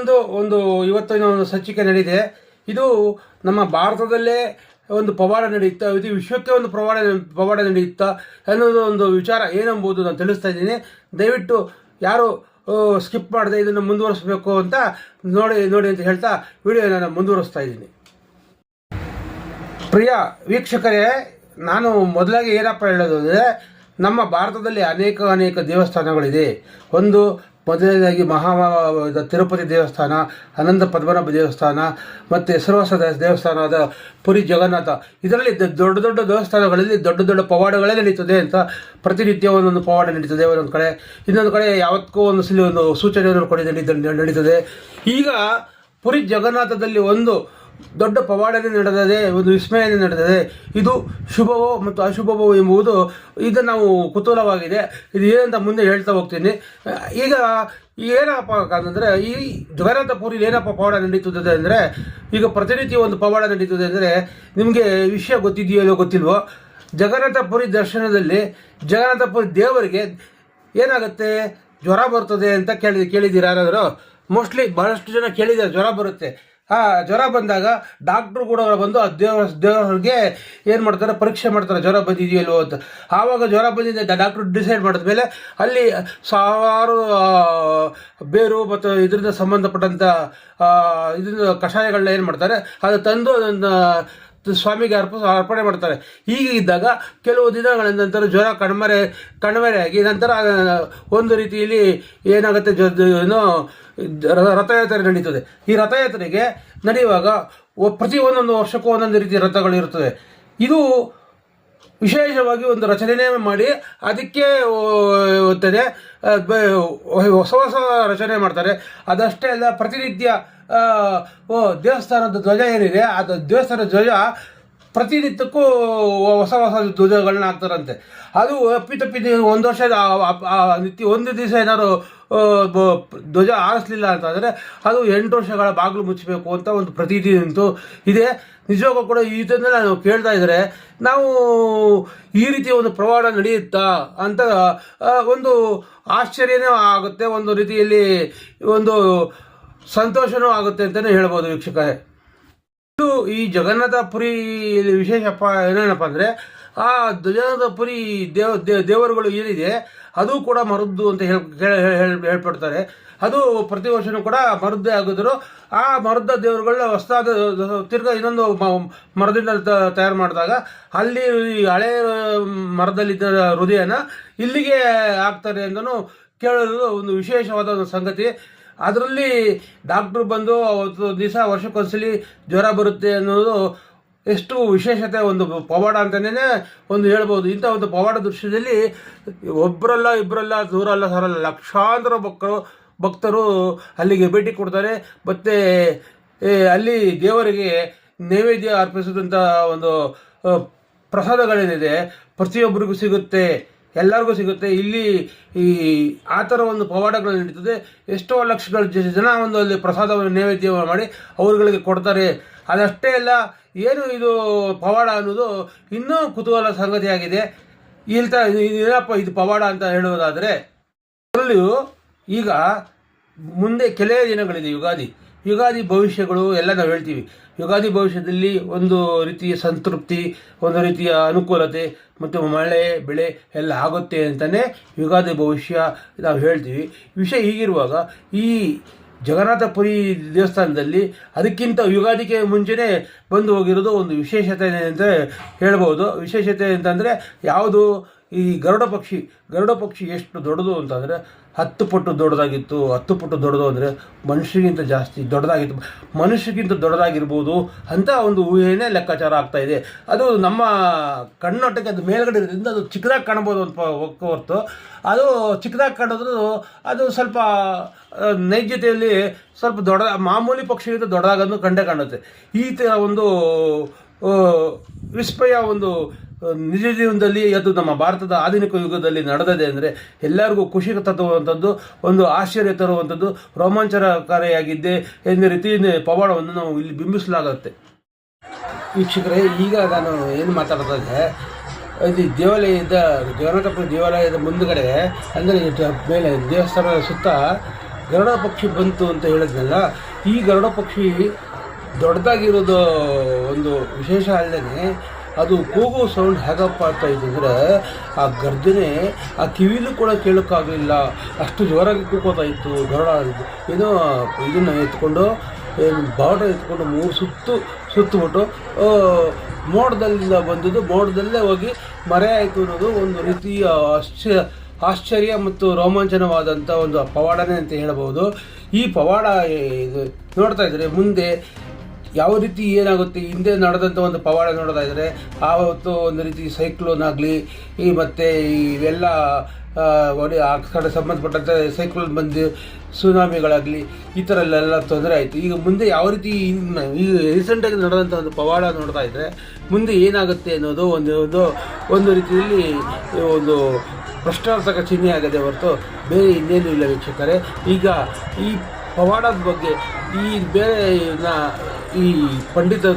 ಒಂದು ಒಂದು ಇವತ್ತಿನ ಒಂದು ಸಂಚಿಕೆ ನಡೆದಿದೆ. ಇದು ನಮ್ಮ ಭಾರತದಲ್ಲೇ ಒಂದು ಪವಾಡ ನಡೆಯುತ್ತಾ, ಇದು ವಿಶ್ವಕ್ಕೆ ಒಂದು ಪವಾಡ ಪವಾಡ ನಡೆಯುತ್ತಾ ಅನ್ನೋದು ಒಂದು ವಿಚಾರ ಏನೆಂಬುದು ನಾನು ತಿಳಿಸ್ತಾ ಇದ್ದೀನಿ. ದಯವಿಟ್ಟು ಯಾರು ಸ್ಕಿಪ್ ಮಾಡದೆ ಇದನ್ನು ಮುಂದುವರಿಸಬೇಕು ಅಂತ ನೋಡಿ ನೋಡಿ ಅಂತ ಹೇಳ್ತಾ ವಿಡಿಯೋ ನಾನು ಮುಂದುವರಿಸ್ತಾ ಇದ್ದೀನಿ. ಪ್ರಿಯ ವೀಕ್ಷಕರೇ, ನಾನು ಮೊದಲಾಗಿ ಏನಪ್ಪ ಹೇಳೋದು ಅಂದರೆ ನಮ್ಮ ಭಾರತದಲ್ಲಿ ಅನೇಕ ಅನೇಕ ದೇವಸ್ಥಾನಗಳಿದೆ. ಒಂದು ಮೊದಲನೇದಾಗಿ ಮಹಾ ತಿರುಪತಿ ದೇವಸ್ಥಾನ, ಅನಂತ ಪದ್ಮನಾಭ ದೇವಸ್ಥಾನ, ಮತ್ತು ಹೆಸರುವಾಸ ದೇವಸ್ಥಾನದ ಪುರಿ ಜಗನ್ನಾಥ. ಇದರಲ್ಲಿ ದೊಡ್ಡ ದೊಡ್ಡ ದೇವಸ್ಥಾನಗಳಲ್ಲಿ ದೊಡ್ಡ ದೊಡ್ಡ ಪವಾಡಗಳೇ ನಡೀತದೆ ಅಂತ ಪ್ರತಿನಿತ್ಯ ಒಂದೊಂದು ಪವಾಡ ನಡೀತದೆ, ಒಂದೊಂದು ಕಡೆ. ಇನ್ನೊಂದು ಕಡೆ ಯಾವತ್ತಕ್ಕೂ ಒಂದು ಸಲ ಒಂದು ಸೂಚನೆಯನ್ನು ಕೊಡಿ ನಡೀತ ನಡೀತದೆ. ಈಗ ಪುರಿ ಜಗನ್ನಾಥದಲ್ಲಿ ಒಂದು ದೊಡ್ಡ ಪವಾಡನೆ ನಡೆದಿದೆ, ಒಂದು ವಿಸ್ಮಯನೇ ನಡೆದಿದೆ, ಇದು ಶುಭವೋ ಮತ್ತು ಅಶುಭವೋ ಎಂಬುದು ಇದು ನಾವು ಕುತೂಹಲವಾಗಿದೆ. ಇದು ಏನಂತ ಮುಂದೆ ಹೇಳ್ತಾ ಹೋಗ್ತೀನಿ. ಈಗ ಏನಪ್ಪ ಅಂತಂದರೆ, ಈ ಜಗನ್ನಾಥ ಪುರಿ ಏನಪ್ಪ ಪವಾಡ ನಡೀತದೆ ಅಂದರೆ, ಈಗ ಪ್ರತಿನಿತ್ಯ ಒಂದು ಪವಾಡ ನಡೀತದೆ ಅಂದರೆ, ನಿಮಗೆ ವಿಷಯ ಗೊತ್ತಿದೆಯೋ ಗೊತ್ತಿಲ್ವೋ, ಜಗನ್ನಾಥಪುರಿ ದರ್ಶನದಲ್ಲಿ ಜಗನ್ನಾಥಪುರಿ ದೇವರಿಗೆ ಏನಾಗುತ್ತೆ? ಜ್ವರ ಬರ್ತದೆ ಅಂತ ಕೇಳಿ ಕೇಳಿದ್ದೀರಾ ಯಾರಾದರೂ? ಮೋಸ್ಟ್ಲಿ ಬಹಳಷ್ಟು ಜನ ಕೇಳಿದ್ದಾರೆ, ಜ್ವರ ಬರುತ್ತೆ. ಆ ಜ್ವರ ಬಂದಾಗ ಡಾಕ್ಟ್ರು ಕೂಡ ಬಂದು ಆ ದೇವರ ದೇವರಿಗೆ ಏನು ಮಾಡ್ತಾರೆ? ಪರೀಕ್ಷೆ ಮಾಡ್ತಾರೆ. ಜ್ವರ ಬಂದಿದೆಯೋ ಇಲ್ವೋ ಅಂತ. ಆವಾಗ ಜ್ವರ ಬಂದಿದೆ ಡಾಕ್ಟ್ರು ಡಿಸೈಡ್ ಮಾಡಿದ ಮೇಲೆ ಅಲ್ಲಿ ಸಾವಿರಾರು ಬೇರು ಮತ್ತು ಇದರಿಂದ ಸಂಬಂಧಪಟ್ಟಂಥ ಇದರಿಂದ ಕಷಾಯಗಳನ್ನ ಏನು ಮಾಡ್ತಾರೆ? ಅದು ತಂದು ಅದನ್ನು ಸ್ವಾಮಿಗೆ ಅರ್ಪ ಅರ್ಪಣೆ ಮಾಡ್ತಾರೆ. ಹೀಗೆ ಇದ್ದಾಗ ಕೆಲವು ದಿನಗಳ ನಂತರ ಜ್ವರ ಕಣ್ಮರೆ, ಕಣ್ಮರೆಯಾಗಿ ನಂತರ ಒಂದು ರೀತಿಯಲ್ಲಿ ಏನಾಗುತ್ತೆ ಏನೋ ರಥಯಾತ್ರೆ ನಡೀತದೆ. ಈ ರಥಯಾತ್ರೆಗೆ ನಡೆಯುವಾಗ ಪ್ರತಿ ಒಂದೊಂದು ವರ್ಷಕ್ಕೂ ಒಂದೊಂದು ರೀತಿಯ ರಥಗಳಿರುತ್ತದೆ ಇದು ವಿಶೇಷವಾಗಿ ಒಂದು ರಚನೆ ಮಾಡಿ ಅದಕ್ಕೆ ಒತ್ತದೆ ಹೊಸ ಹೊಸ ರಚನೆ ಮಾಡ್ತಾರೆ. ಅದಷ್ಟೇ ಅಲ್ಲ, ಪ್ರತಿನಿತ್ಯ ದೇವಸ್ಥಾನದ ಧ್ವಜ ಏನಿದೆ ಅದು ದೇವಸ್ಥಾನದ ಧ್ವಜ ಪ್ರತಿನಿತ್ಯಕ್ಕೂ ಹೊಸ ಹೊಸ ಧ್ವಜಗಳನ್ನ ಹಾಕ್ತಾರಂತೆ. ಅದು ಅಪ್ಪಿತಪ್ಪಿ ಒಂದು ವರ್ಷ ನಿತ್ಯ ಒಂದು ದಿವಸ ಏನಾದ್ರು ಧ್ವಜ ಆರಿಸ್ಲಿಲ್ಲ ಅಂತಂದರೆ ಅದು ಎಂಟು ವರ್ಷಗಳ ಬಾಗಿಲು ಮುಚ್ಚಬೇಕು ಅಂತ ಒಂದು ಪ್ರತೀತಿ ನಿಂತು ಇದೆ. ನಿಜವಾಗೂ ಕೂಡ ಇದನ್ನೆಲ್ಲ ನಾನು ಕೇಳ್ತಾ ಇದ್ದರೆ ನಾವು ಈ ರೀತಿಯ ಒಂದು ಪ್ರವಾಡ ನಡೆಯುತ್ತಾ ಅಂತ ಒಂದು ಆಶ್ಚರ್ಯನೇ ಆಗುತ್ತೆ, ಒಂದು ರೀತಿಯಲ್ಲಿ ಒಂದು ಸಂತೋಷನೂ ಆಗುತ್ತೆ ಅಂತಲೇ ಹೇಳ್ಬೋದು ವೀಕ್ಷಕರೇ. ಇದು ಈ ಜಗನ್ನಾಥಪುರಿ ವಿಶೇಷಪ್ಪ ಏನೇನಪ್ಪ ಅಂದರೆ ಆ ಜಗನ್ನಾಥಪುರಿ ದೇವ ದೇವರುಗಳು ಏನಿದೆ ಅದು ಕೂಡ ಮರದ್ದು ಅಂತ ಹೇಳ್ಬಿಡ್ತಾರೆ ಹೇಳ್- ಹೇಳ್ಪಡ್ತಾರೆ ಅದು ಪ್ರತಿ ವರ್ಷನೂ ಕೂಡ ಮರದ್ದೇ ಆಗಿದ್ರು ಆ ಮರದ ದೇವರುಗಳನ್ನ ಹೊಸದಾದ, ತಿರ್ಗಾ ಇನ್ನೊಂದು ಮರದಿಂದ ತಯಾರು ಮಾಡಿದಾಗ, ಅಲ್ಲಿ ಹಳೆ ಮರದಲ್ಲಿದ್ದ ಹೃದಯನ ಇಲ್ಲಿಗೆ ಹಾಕ್ತಾರೆ ಅಂತಲೂ ಕೇಳೋದು ಒಂದು ವಿಶೇಷವಾದ ಒಂದು ಸಂಗತಿ. ಅದರಲ್ಲಿ ಡಾಕ್ಟ್ರು ಬಂದು ಅವತ್ತು ದಿವಸ ವರ್ಷಕ್ಕೊಂದ್ಸಲಿ ಜ್ವರ ಬರುತ್ತೆ ಅನ್ನೋದು ಎಷ್ಟು ವಿಶೇಷತೆ ಒಂದು ಪವಾಡ ಅಂತಲೇ ಒಂದು ಹೇಳ್ಬೋದು. ಇಂಥ ಒಂದು ಪವಾಡ ದೃಶ್ಯದಲ್ಲಿ ಒಬ್ಬರಲ್ಲ ಇಬ್ಬರಲ್ಲ ದೂರಲ್ಲ ಸರಲ್ಲ, ಲಕ್ಷಾಂತರ ಭಕ್ತರು ಭಕ್ತರು ಅಲ್ಲಿಗೆ ಭೇಟಿ ಕೊಡ್ತಾರೆ. ಮತ್ತು ಅಲ್ಲಿ ದೇವರಿಗೆ ನೈವೇದ್ಯ ಅರ್ಪಿಸಿದಂಥ ಒಂದು ಪ್ರಸಾದಗಳೇನಿದೆ, ಪ್ರತಿಯೊಬ್ಬರಿಗೂ ಸಿಗುತ್ತೆ, ಎಲ್ಲರಿಗೂ ಸಿಗುತ್ತೆ. ಇಲ್ಲಿ ಈ, ಆ ಥರ ಒಂದು ಪವಾಡಗಳು ನಡೀತದೆ. ಎಷ್ಟೋ ಲಕ್ಷಗಳ ಜನ ಒಂದು ಅಲ್ಲಿ ಪ್ರಸಾದವನ್ನು ನೈವೇದ್ಯ ಮಾಡಿ ಅವರುಗಳಿಗೆ ಕೊಡ್ತಾರೆ. ಅದಷ್ಟೇ ಅಲ್ಲ, ಏನು ಇದು ಪವಾಡ ಅನ್ನೋದು ಇನ್ನೂ ಕುತೂಹಲ ಸಂಗತಿಯಾಗಿದೆ. ಇಲ್ತ ಏನಪ್ಪ ಇದು ಪವಾಡ ಅಂತ ಹೇಳುವುದಾದರೆ, ಅದರಲ್ಲಿಯೂ ಈಗ ಮುಂದೆ ಕೆಲವೇ ದಿನಗಳಿದೆ ಯುಗಾದಿ. ಯುಗಾದಿ ಭವಿಷ್ಯಗಳು ಎಲ್ಲ ನಾವು ಹೇಳ್ತೀವಿ. ಯುಗಾದಿ ಭವಿಷ್ಯದಲ್ಲಿ ಒಂದು ರೀತಿಯ ಸಂತೃಪ್ತಿ, ಒಂದು ರೀತಿಯ ಅನುಕೂಲತೆ, ಮತ್ತು ಮಳೆ, ಬೆಳೆ ಎಲ್ಲ ಆಗುತ್ತೆ ಅಂತಲೇ ಯುಗಾದಿ ಭವಿಷ್ಯ ನಾವು ಹೇಳ್ತೀವಿ. ವಿಷಯ ಹೀಗಿರುವಾಗ ಈ ಜಗನ್ನಾಥಪುರಿ ದೇವಸ್ಥಾನದಲ್ಲಿ ಅದಕ್ಕಿಂತ ಯುಗಾದಿಗೆ ಮುಂಚೆನೇ ಬಂದು ಹೋಗಿರೋದು ಒಂದು ವಿಶೇಷತೆ ಅಂತ ಹೇಳ್ಬೋದು. ವಿಶೇಷತೆ ಅಂತಂದರೆ ಯಾವುದು ಈ ಗರುಡ ಪಕ್ಷಿ ಗರುಡ ಪಕ್ಷಿ ಎಷ್ಟು ದೊಡ್ಡದು ಅಂತಂದರೆ ಹತ್ತು ಪಟ್ಟು ದೊಡ್ಡದಾಗಿತ್ತು, ಹತ್ತು ಪಟ್ಟು ದೊಡ್ಡದು ಅಂದರೆ ಮನುಷ್ಯರಿಗಿಂತ ಜಾಸ್ತಿ ದೊಡ್ಡದಾಗಿತ್ತು. ಮನುಷ್ಯಗಿಂತ ದೊಡ್ಡದಾಗಿರ್ಬೋದು ಅಂತ ಒಂದು ಊಹೆನೇ ಲೆಕ್ಕಾಚಾರ ಆಗ್ತಾ ಇದೆ. ಅದು ನಮ್ಮ ಕಣ್ಣೊಟ್ಟಕ್ಕೆ ಅದು ಮೇಲ್ಗಡೆ ಇರೋದ್ರಿಂದ ಅದು ಚಿಕ್ಕದಾಗಿ ಕಾಣ್ಬೋದು ಅಂತ ಹೊರತು. ಅದು ಚಿಕ್ಕದಾಗಿ ಕಾಣೋದು, ಅದು ಸ್ವಲ್ಪ ನೈಜತೆಯಲ್ಲಿ ಸ್ವಲ್ಪ ದೊಡ್ಡ, ಮಾಮೂಲಿ ಪಕ್ಷಿಗಿಂತ ದೊಡ್ಡದಾಗೋದು ಕಂಡೇ ಕಾಣುತ್ತೆ. ಈ ಥರ ಒಂದು ವಿಸ್ಮಯ ಒಂದು ನಿಜ ಜೀವನದಲ್ಲಿ ಅದು ನಮ್ಮ ಭಾರತದ ಆಧುನಿಕ ಯುಗದಲ್ಲಿ ನಡೆದಿದೆ ಅಂದರೆ ಎಲ್ಲರಿಗೂ ಖುಷಿ ತರುವಂಥದ್ದು ಒಂದು ಆಶ್ಚರ್ಯ ತರುವಂಥದ್ದು ರೋಮಾಂಚನಕಾರಿಯಾಗಿದ್ದೆ ಎನ್ನುವ ರೀತಿ ಪವಾಡವನ್ನು ನಾವು ಇಲ್ಲಿ ಬಿಂಬಿಸಲಾಗುತ್ತೆ. ವೀಕ್ಷಕರೇ, ಈಗ ನಾನು ಏನು ಮಾತಾಡ್ತಾ ದೇವಾಲಯದ ಜಗನ್ನಾಥಪುರ ದೇವಾಲಯದ ಮುಂದುಗಡೆ, ಅಂದರೆ ಮೇಲೆ ದೇವಸ್ಥಾನದ ಸುತ್ತ ಗರುಡ ಪಕ್ಷಿ ಬಂತು ಅಂತ ಹೇಳಿದ್ನಲ್ಲ, ಈ ಗರುಡ ಪಕ್ಷಿ ದೊಡ್ಡದಾಗಿರೋದು ಒಂದು ವಿಶೇಷ ಅಲ್ಲದೆ ಅದು ಕೂಗು ಸೌಂಡ್ ಹೇಗಪ್ಪ ಆಗ್ತಾ ಇದ್ದಿದ್ರೆ ಆ ಗರ್ಜನೆ ಆ ಕಿವಿಲೂ ಕೂಡ ಕೇಳೋಕ್ಕಾಗಲಿಲ್ಲ. ಅಷ್ಟು ಜೋರಾಗಿ ಕೂಗೋತಾ ಇತ್ತು, ಗರಡ ಏನೋ ಇದನ್ನು ಎತ್ಕೊಂಡು ಬಾವುಟ ಎತ್ಕೊಂಡು ಮೂರು ಸುತ್ತು, ಸುತ್ತಬಿಟ್ಟು ಮೋಡದಲ್ಲಿಂದ ಬಂದಿದ್ದು, ಮೋಡದಲ್ಲೇ ಹೋಗಿ ಮರೆ ಆಯಿತು ಅನ್ನೋದು ಒಂದು ರೀತಿಯ ಆಶ್ಚರ್ಯ ಆಶ್ಚರ್ಯ ಮತ್ತು ರೋಮಾಂಚನವಾದಂಥ ಒಂದು ಪವಾಡನೇ ಅಂತ ಹೇಳಬಹುದು ಈ ಪವಾಡ, ಇದು ನೋಡ್ತಾ ಇದ್ರೆ ಮುಂದೆ ಯಾವ ರೀತಿ ಏನಾಗುತ್ತೆ? ಹಿಂದೆ ನಡೆದಂಥ ಒಂದು ಪವಾಡ ನೋಡ್ತಾ ಇದ್ರೆ, ಆವತ್ತು ಒಂದು ರೀತಿ ಸೈಕ್ಲೋನ್ ಆಗಲಿ, ಈ ಮತ್ತು ಇವೆಲ್ಲ ಒಡಿ ಆ ಕಡೆ ಸಂಬಂಧಪಟ್ಟಂತೆ ಸೈಕ್ಲೋನ್ ಬಂದು ಸುನಾಮಿಗಳಾಗಲಿ ಈ ಥರ ಎಲ್ಲ ತೊಂದರೆ ಆಯಿತು. ಈಗ ಮುಂದೆ ಯಾವ ರೀತಿ ಈಗ ರೀಸೆಂಟಾಗಿ ನಡೆದಂಥ ಒಂದು ಪವಾಡ ನೋಡ್ತಾ ಇದ್ದರೆ ಮುಂದೆ ಏನಾಗುತ್ತೆ ಅನ್ನೋದು ಒಂದು ಒಂದು ಒಂದು ರೀತಿಯಲ್ಲಿ ಒಂದು ಪ್ರಶ್ನಾರ್ಥಕ ಚಿಹ್ನೆ ಆಗದೆ ಹೊರತು ಬೇರೆ ಇನ್ನೇನು ಇಲ್ಲ ವೀಕ್ಷಕರೇ. ಈಗ ಈ ಪವಾಡದ ಬಗ್ಗೆ ಈ ಬೇರೆ ಈ ಈ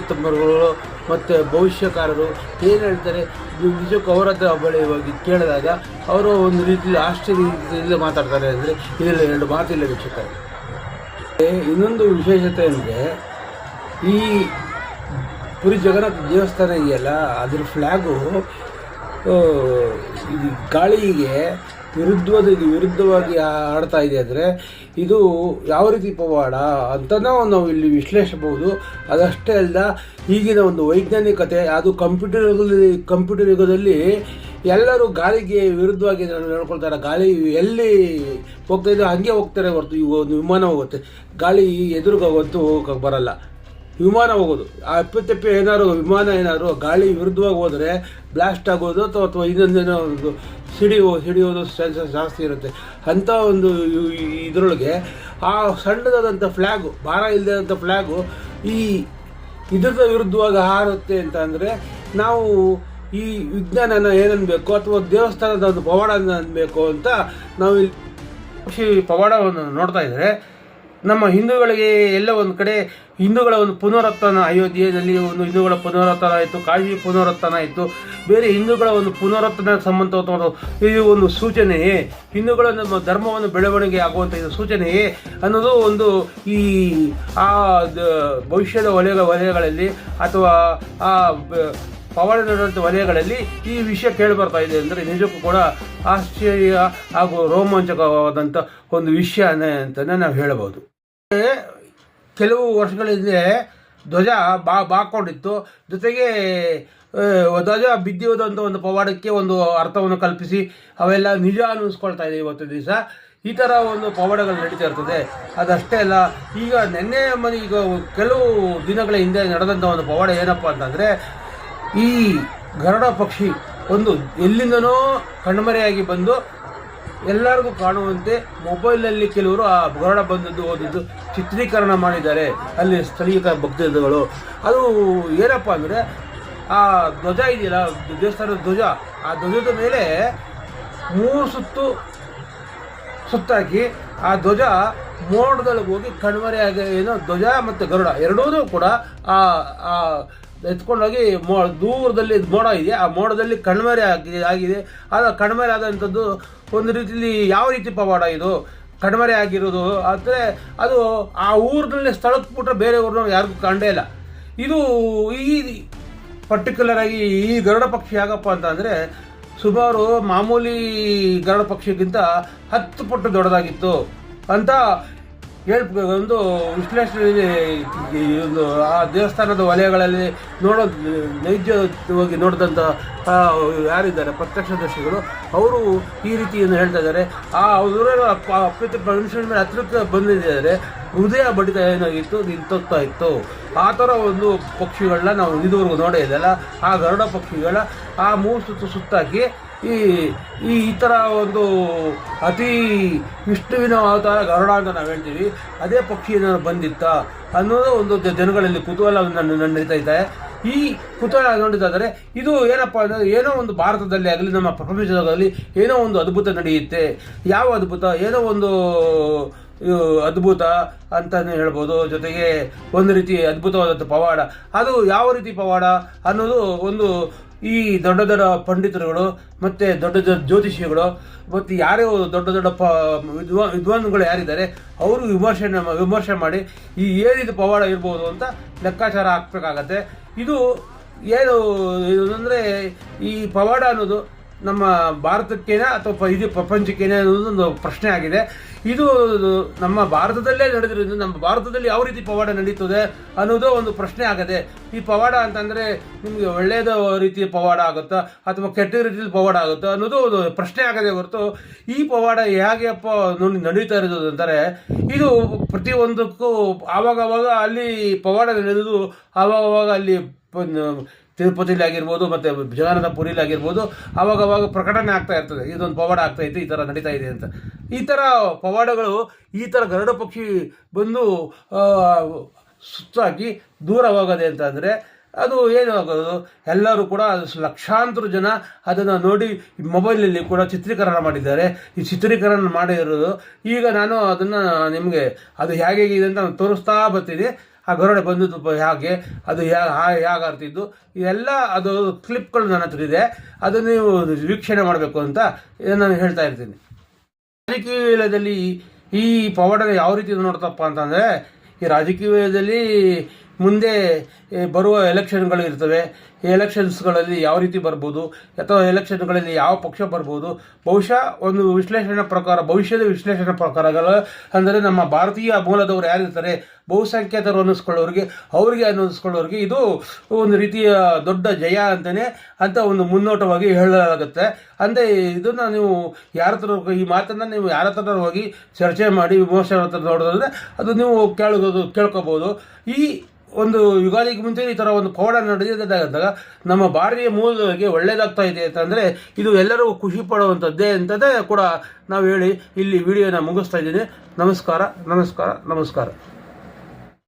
ತಮ್ಮರುಗಳು ಮತ್ತು ಭವಿಷ್ಯಕಾರರು ಏನು ಹೇಳ್ತಾರೆ? ನಿಜಕ್ಕೂ ಅವರ ಹತ್ರ ಬಳಿ ಹೋಗಿ ಕೇಳಿದಾಗ ಅವರು ಒಂದು ರೀತಿಯಲ್ಲಿ ಆಶ್ಚರ್ಯದಿಂದ ಮಾತಾಡ್ತಾರೆ ಅಂದರೆ ಇದರಲ್ಲಿ ಎರಡು ಮಾತಿಲ್ಲ ವೀಕ್ಷಕರು. ಇನ್ನೊಂದು ವಿಶೇಷತೆ ಅಂದರೆ ಈ ಪುರಿ ಜಗನ್ನಾಥ ದೇವಸ್ಥಾನ ಇದೆಯಲ್ಲ, ಅದ್ರ ಫ್ಲ್ಯಾಗು ಗಾಳಿಗೆ ವಿರುದ್ಧವಾದ ವಿರುದ್ಧವಾಗಿ ಆಡ್ತಾ ಇದೆ ಅಂದರೆ ಇದು ಯಾವ ರೀತಿ ಪವಾಡ ಅಂತ ನಾವು ಇಲ್ಲಿ ವಿಶ್ಲೇಷಿಸಬಹುದು. ಅದಷ್ಟೇ ಅಲ್ಲ, ಈಗಿನ ಒಂದು ವೈಜ್ಞಾನಿಕತೆ, ಅದು ಕಂಪ್ಯೂಟರ್ ಯುಗದಲ್ಲಿ ಕಂಪ್ಯೂಟರ್ ಯುಗದಲ್ಲಿ ಎಲ್ಲರೂ ಗಾಳಿಗೆ ವಿರುದ್ಧವಾಗಿ ನಡ್ಕೊಳ್ತಾರೆ. ಗಾಳಿ ಎಲ್ಲಿ ಹೋಗ್ತಾ ಇದೆ, ಹಾಗೆ ಹೋಗ್ತಾರೆ ಹೊರತು ಇವಾಗ ಒಂದು ವಿಮಾನ ಹೋಗುತ್ತೆ. ಗಾಳಿ ಎದುರುಗೋಗಂತೂ ಹೋಗೋಕೆ ಬರಲ್ಲ. ವಿಮಾನ ಹೋಗೋದು. ಆ ಅಪ್ಪಿತಪ್ಪಿ ಏನಾದ್ರು ವಿಮಾನ ಏನಾದ್ರು ಗಾಳಿ ವಿರುದ್ಧವಾಗಿ ಹೋದರೆ ಬ್ಲಾಸ್ಟ್ ಆಗೋದು ಅಥವಾ ಅಥವಾ ಇನ್ನೊಂದೇನೋ ಒಂದು ಸಿಡಿಯೋ ಸಿಡಿಯೋದು ಚಾನ್ಸಸ್ ಜಾಸ್ತಿ ಇರುತ್ತೆ. ಅಂಥ ಒಂದು ಇದರೊಳಗೆ ಆ ಸಣ್ಣದಾದಂಥ ಫ್ಲ್ಯಾಗು ಭಾರ ಇಲ್ಲದಂಥ ಫ್ಲ್ಯಾಗು ಈ ಇದರ ವಿರುದ್ಧವಾಗಿ ಹಾರುತ್ತೆ ಅಂತ ಅಂದರೆ ನಾವು ಈ ವಿಜ್ಞಾನನ ಏನನ್ಬೇಕು ಅಥವಾ ದೇವಸ್ಥಾನದ ಒಂದು ಪವಾಡನ ಅನ್ಬೇಕು ಅಂತ ನಾವು ಪವಾಡವನ್ನು ನೋಡ್ತಾ ಇದ್ದಾರೆ ನಮ್ಮ ಹಿಂದೂಗಳಿಗೆ ಎಲ್ಲ ಒಂದು ಕಡೆ ಹಿಂದೂಗಳ ಒಂದು ಪುನರುತ್ಥಾನ, ಅಯೋಧ್ಯೆಯಲ್ಲಿ ಒಂದು ಹಿಂದೂಗಳ ಪುನರುತ್ಥಾನ ಆಯಿತು ಕಾಶಿ ಪುನರುತ್ಥಾನ ಆಯಿತು ಬೇರೆ ಹಿಂದೂಗಳ ಒಂದು ಪುನರುತ್ಥಾನ ಸಂಬಂಧ ಇದು ಒಂದು ಸೂಚನೆಯೇ. ಹಿಂದೂಗಳ ನಮ್ಮ ಧರ್ಮವನ್ನು ಬೆಳವಣಿಗೆ ಆಗುವಂಥ ಇದು ಸೂಚನೆಯೇ ಅನ್ನೋದು ಒಂದು ಈ ಆ ಭವಿಷ್ಯದ ವಲಯ ವಲಯಗಳಲ್ಲಿ ಅಥವಾ ಆ ಬ- ಪವಾಡ ನಡೆದಂಥ ವಲಯಗಳಲ್ಲಿ ಈ ವಿಷಯ ಕೇಳಿ ಬರ್ತಾ ಇದೆ ಅಂದರೆ ನಿಜಕ್ಕೂ ಕೂಡ ಆಶ್ಚರ್ಯ ಹಾಗೂ ರೋಮಾಂಚಕವಾದಂಥ ಒಂದು ವಿಷಯನೇ ಅಂತಲೇ ನಾವು ಹೇಳಬಹುದು ಕೆಲವು ವರ್ಷಗಳ ಹಿಂದೆ ಧ್ವಜ ಬಾ, ಬಾಕೊಂಡಿತ್ತು. ಜೊತೆಗೆ ಧ್ವಜ ಬಿದ್ದಿ ಹೋದಂಥ ಒಂದು ಪವಾಡಕ್ಕೆ ಒಂದು ಅರ್ಥವನ್ನು ಕಲ್ಪಿಸಿ, ಅವೆಲ್ಲ ನಿಜ ಅನ್ನಿಸ್ಕೊಳ್ತಾ ಇದೆ ಇವತ್ತು ದಿವಸ. ಈ ಥರ ಒಂದು ಪವಾಡಗಳು ನಡೀತಾ ಇರ್ತದೆ. ಅದಷ್ಟೇ ಅಲ್ಲ, ಈಗ ನಿನ್ನೆ ಮನೆ, ಈಗ ಕೆಲವು ದಿನಗಳ ಹಿಂದೆ ನಡೆದಂಥ ಒಂದು ಪವಾಡ ಏನಪ್ಪ ಅಂತಂದರೆ, ಈ ಗರುಡ ಪಕ್ಷಿ ಒಂದು ಎಲ್ಲಿಂದನೋ ಕಣ್ಮರೆಯಾಗಿ ಬಂದು ಎಲ್ಲರಿಗೂ ಕಾಣುವಂತೆ ಮೊಬೈಲಲ್ಲಿ ಕೆಲವರು ಆ ಗರುಡ ಬಂದದ್ದು ಓದಿದ್ದು ಚಿತ್ರೀಕರಣ ಮಾಡಿದ್ದಾರೆ. ಅಲ್ಲಿ ಸ್ಥಳೀಯ ಭಕ್ತಗಳು ಅದು ಏನಪ್ಪ ಅಂದರೆ ಆ ಧ್ವಜ ಇದೆಯಲ್ಲ, ದೇವಸ್ಥಾನದ ಧ್ವಜ, ಆ ಧ್ವಜದ ಮೇಲೆ ಮೂರು ಸುತ್ತು ಸುತ್ತಾಕಿ ಆ ಧ್ವಜ ಮೋಡದಲ್ಲಿ ಹೋಗಿ ಕಣ್ಮರೆಯಾಗಿ ಏನೋ ಧ್ವಜ ಮತ್ತು ಗರುಡ ಎರಡೂ ಕೂಡ ಆ ಎತ್ಕೊಂಡೋಗಿ ಮೋ, ದೂರದಲ್ಲಿ ಮೋಡ ಇದೆ. ಆ ಮೋಡದಲ್ಲಿ ಕಣ್ಮರೆ ಆಗಿ, ಆಗಿದೆ. ಆದ ಕಣ್ಮರೆ ಆದಂಥದ್ದು ಒಂದು ರೀತಿಯಲ್ಲಿ ಯಾವ ರೀತಿ ಪವಾಡ ಇದು? ಕಣ್ಮರೆ ಆಗಿರೋದು. ಆದರೆ ಅದು ಆ ಊರಿನಲ್ಲಿ ಸ್ಥಳಕ್ಕೆ ಬಿಟ್ಟರೆ ಬೇರೆ ಊರಿನ ಯಾರಿಗೂ ಕಂಡೇ ಇಲ್ಲ. ಇದು ಈ ಪರ್ಟಿಕ್ಯುಲರ್ ಆಗಿ ಈ ಗರುಡ ಪಕ್ಷಿ ಯಾಕಪ್ಪ ಅಂತ ಅಂದರೆ ಸುಮಾರು ಮಾಮೂಲಿ ಗರುಡ ಪಕ್ಷಿಗಿಂತ ಹತ್ತು ಪಟ್ಟು ದೊಡ್ಡದಾಗಿತ್ತು ಅಂತ ಹೇಳ್ ಒಂದು ವಿಶ್ಲೇಷಣೆ ಒಂದು ಆ ದೇವಸ್ಥಾನದ ವಲಯಗಳಲ್ಲಿ ನೋಡೋ, ನೈಜವಾಗಿ ನೋಡಿದಂಥ ಯಾರಿದ್ದಾರೆ? ಪ್ರತ್ಯಕ್ಷದರ್ಶಿಗಳು ಅವರು ಈ ರೀತಿಯನ್ನು ಹೇಳ್ತಾ ಇದ್ದಾರೆ. ಆ, ಅವರ ಅಪ್ಪಿತ ಮನುಷ್ಯನ ಮೇಲೆ ಅತೃಪ್ತ ಬಂದಿದ್ದಾರೆ. ಹೃದಯ ಬಡಿತ ಏನಾಗಿತ್ತು? ನಿಂತೋಗ್ತಾ ಇತ್ತು ಆ ಥರ ಒಂದು ಪಕ್ಷಿಗಳನ್ನ ನಾವು ಇದುವರೆಗೂ ನೋಡೇ ಆ ಗರುಡ ಪಕ್ಷಿಗಳ, ಆ ಮೂರು ಸುತ್ತು ಸುತ್ತಾಕಿ ಈ ಈ ಈ ಥರ ಒಂದು ಅತಿ ವಿಷ್ಣುವಿನ ಅವತಾರ ಗರುಡ ಅಂತ ನಾವು ಹೇಳ್ತೀವಿ. ಅದೇ ಪಕ್ಷಿ ಏನಾದ್ರು ಬಂದಿತ್ತ ಅನ್ನೋದು ಒಂದು ಜನಗಳಲ್ಲಿ ಕುತೂಹಲ ನನ್ನ ನಡೀತಾ ಇದೆ. ಈ ಕುತೂಹಲ ನೋಡಿದಾದರೆ ಇದು ಏನಪ್ಪ ಅಂದರೆ ಏನೋ ಒಂದು ಭಾರತದಲ್ಲಿ ಆಗಲಿ, ನಮ್ಮ ಪ್ರಪಂಚದಲ್ಲಿ ಏನೋ ಒಂದು ಅದ್ಭುತ ನಡೆಯುತ್ತೆ. ಯಾವ ಅದ್ಭುತ? ಏನೋ ಒಂದು ಅದ್ಭುತ ಅಂತಲೇ ಹೇಳ್ಬೋದು. ಜೊತೆಗೆ ಒಂದು ರೀತಿ ಅದ್ಭುತವಾದಂಥ ಪವಾಡ. ಅದು ಯಾವ ರೀತಿ ಪವಾಡ ಅನ್ನೋದು ಒಂದು ಈ ದೊಡ್ಡ ದೊಡ್ಡ ಪಂಡಿತರುಗಳು ಮತ್ತು ದೊಡ್ಡ ದೊಡ್ಡ ಜ್ಯೋತಿಷಿಗಳು ಮತ್ತು ಯಾರೇ ದೊಡ್ಡ ದೊಡ್ಡ ಪ ವಿದ್ವಾ ವಿದ್ವಾನ್ಗಳು ಯಾರಿದ್ದಾರೆ, ಅವರು ವಿಮರ್ಶೆ ವಿಮರ್ಶೆ ಮಾಡಿ ಈ ಏನಿದು ಪವಾಡ ಇರ್ಬೋದು ಅಂತ ಲೆಕ್ಕಾಚಾರ ಹಾಕಬೇಕಾಗತ್ತೆ. ಇದು ಏನು ಅಂದರೆ ಈ ಪವಾಡ ಅನ್ನೋದು ನಮ್ಮ ಭಾರತಕ್ಕೇನೆ ಅಥವಾ ಇದು ಪ್ರಪಂಚಕ್ಕೇನೆ ಅನ್ನೋದು ಒಂದು ಪ್ರಶ್ನೆ ಆಗಿದೆ. ಇದು ನಮ್ಮ ಭಾರತದಲ್ಲೇ ನಡೆದಿರೋದು ನಮ್ಮ ಭಾರತದಲ್ಲಿ ಯಾವ ರೀತಿ ಪವಾಡ ನಡೀತದೆ ಅನ್ನೋದು ಒಂದು ಪ್ರಶ್ನೆ ಆಗದೆ, ಈ ಪವಾಡ ಅಂತಂದರೆ ನಿಮಗೆ ಒಳ್ಳೆಯದ ರೀತಿಯ ಪವಾಡ ಆಗುತ್ತಾ ಅಥವಾ ಕೆಟ್ಟ ರೀತಿಯಲ್ಲಿ ಪವಾಡ ಆಗುತ್ತಾ ಅನ್ನೋದು ಒಂದು ಪ್ರಶ್ನೆ ಆಗದೆ ಹೊರತು ಈ ಪವಾಡ ಹೇಗೆಪ್ಪ ನೋಡಿ ನಡೀತಾ ಇರೋದು ಅಂತಾರೆ ಇದು ಪ್ರತಿಯೊಂದಕ್ಕೂ ಆವಾಗವಾಗ ಅಲ್ಲಿ ಪವಾಡ ನಡೆದು ಆವಾಗವಾಗ ಅಲ್ಲಿ ತಿರುಪತಿಲಿ ಆಗಿರ್ಬೋದು ಮತ್ತು ಜಗನ್ನಾಥ ಪುರಿಲಿ ಆಗಿರ್ಬೋದು, ಅವಾಗವಾಗ ಅವಾಗ ಪ್ರಕಟಣೆ ಆಗ್ತಾ ಇರ್ತದೆ. ಇದೊಂದು ಪವಾಡ ಆಗ್ತಾ ಇದೆ, ಈ ಥರ ನಡೀತಾ ಇದೆ ಅಂತ. ಈ ಥರ ಪವಾಡಗಳು ಈ ಥರ ಗರುಡ ಪಕ್ಷಿ ಬಂದು ಸುತ್ತಾಕಿ ದೂರ ಹೋಗೋದೆ ಅಂತ ಅಂದರೆ ಅದು ಏನು ಆಗೋದು? ಎಲ್ಲರೂ ಕೂಡ ಲಕ್ಷಾಂತರ ಜನ ಅದನ್ನು ನೋಡಿ ಮೊಬೈಲಲ್ಲಿ ಕೂಡ ಚಿತ್ರೀಕರಣ ಮಾಡಿದ್ದಾರೆ. ಈ ಚಿತ್ರೀಕರಣ ಮಾಡಿರೋದು ಈಗ ನಾನು ಅದನ್ನು ನಿಮಗೆ ಅದು ಹೇಗೆ ಇದೆ ಅಂತ ನಾನು ತೋರಿಸ್ತಾ ಬರ್ತೀನಿ. ಆ ಗರುಡ ಬಂದದ್ದು ಹೇಗೆ, ಅದು ಹೇಗೆ ಆರ್ತಿದ್ದು ಇದೆಲ್ಲ ಅದು ಕ್ಲಿಪ್ಗಳು ನನ್ನ ಹತ್ರ ಇದೆ. ಅದನ್ನು ನೀವು ವೀಕ್ಷಣೆ ಮಾಡಬೇಕು ಅಂತ ನಾನು ಹೇಳ್ತಾ ಇರ್ತೀನಿ. ರಾಜಕೀಯದಲ್ಲಿ ಈ ಪವಾಡನ ಯಾವ ರೀತಿ ನೋಡ್ತಪ್ಪ ಅಂತಂದರೆ, ಈ ರಾಜಕೀಯದಲ್ಲಿ ಮುಂದೆ ಬರುವ ಎಲೆಕ್ಷನ್ಗಳು ಇರ್ತವೆ. ಎಲೆಕ್ಷನ್ಸ್ಗಳಲ್ಲಿ ಯಾವ ರೀತಿ ಬರ್ಬೋದು, ಅಥವಾ ಎಲೆಕ್ಷನ್ಗಳಲ್ಲಿ ಯಾವ ಪಕ್ಷ ಬರ್ಬೋದು, ಬಹುಶಃ ಒಂದು ವಿಶ್ಲೇಷಣೆ ಪ್ರಕಾರ, ಭವಿಷ್ಯದ ವಿಶ್ಲೇಷಣೆ ಪ್ರಕಾರಗಳು ಅಂದರೆ ನಮ್ಮ ಭಾರತೀಯ ಮೂಲದವರು ಯಾರಿರ್ತಾರೆ, ಬಹುಸಂಖ್ಯಾತರು ಅನ್ನಿಸ್ಕೊಳ್ಳೋರಿಗೆ, ಅವರಿಗೆ ಅನ್ನಿಸ್ಕೊಳ್ಳೋರಿಗೆ ಇದು ಒಂದು ರೀತಿಯ ದೊಡ್ಡ ಜಯ ಅಂತಲೇ ಅಂತ ಒಂದು ಮುನ್ನೋಟವಾಗಿ ಹೇಳಲಾಗುತ್ತೆ. ಅಂದರೆ ಇದನ್ನು ನೀವು ಯಾರ ಹತ್ರ ಈ ಮಾತನ್ನು ನೀವು ಯಾರ ಹತ್ರ ಹೋಗಿ ಚರ್ಚೆ ಮಾಡಿ, ವಿಮರ್ಶೆ ಹತ್ರ ನೋಡೋದಂದರೆ ಅದು ನೀವು ಕೇಳೋದು, ಕೇಳ್ಕೊಬೋದು. ಈ ಒಂದು ಯುಗಾದಿಗೆ ಮುಂಚೆ ಈ ಥರ ಒಂದು ಪವಾಡ ನಡೆದಿದ್ದಾಗ ನಮ್ಮ ಭಾರತೀಯ ಮೂಲದವರಿಗೆ ಒಳ್ಳೆಯದಾಗ್ತಾ ಇದೆ ಅಂತಂದರೆ ಇದು ಎಲ್ಲರಿಗೂ ಖುಷಿ ಪಡುವಂಥದ್ದೇ ಅಂತದೇ ಕೂಡ ನಾವು ಹೇಳಿ ಇಲ್ಲಿ ವಿಡಿಯೋನ ಮುಗಿಸ್ತಾ ಇದ್ದೀನಿ. ನಮಸ್ಕಾರ ನಮಸ್ಕಾರ ನಮಸ್ಕಾರ.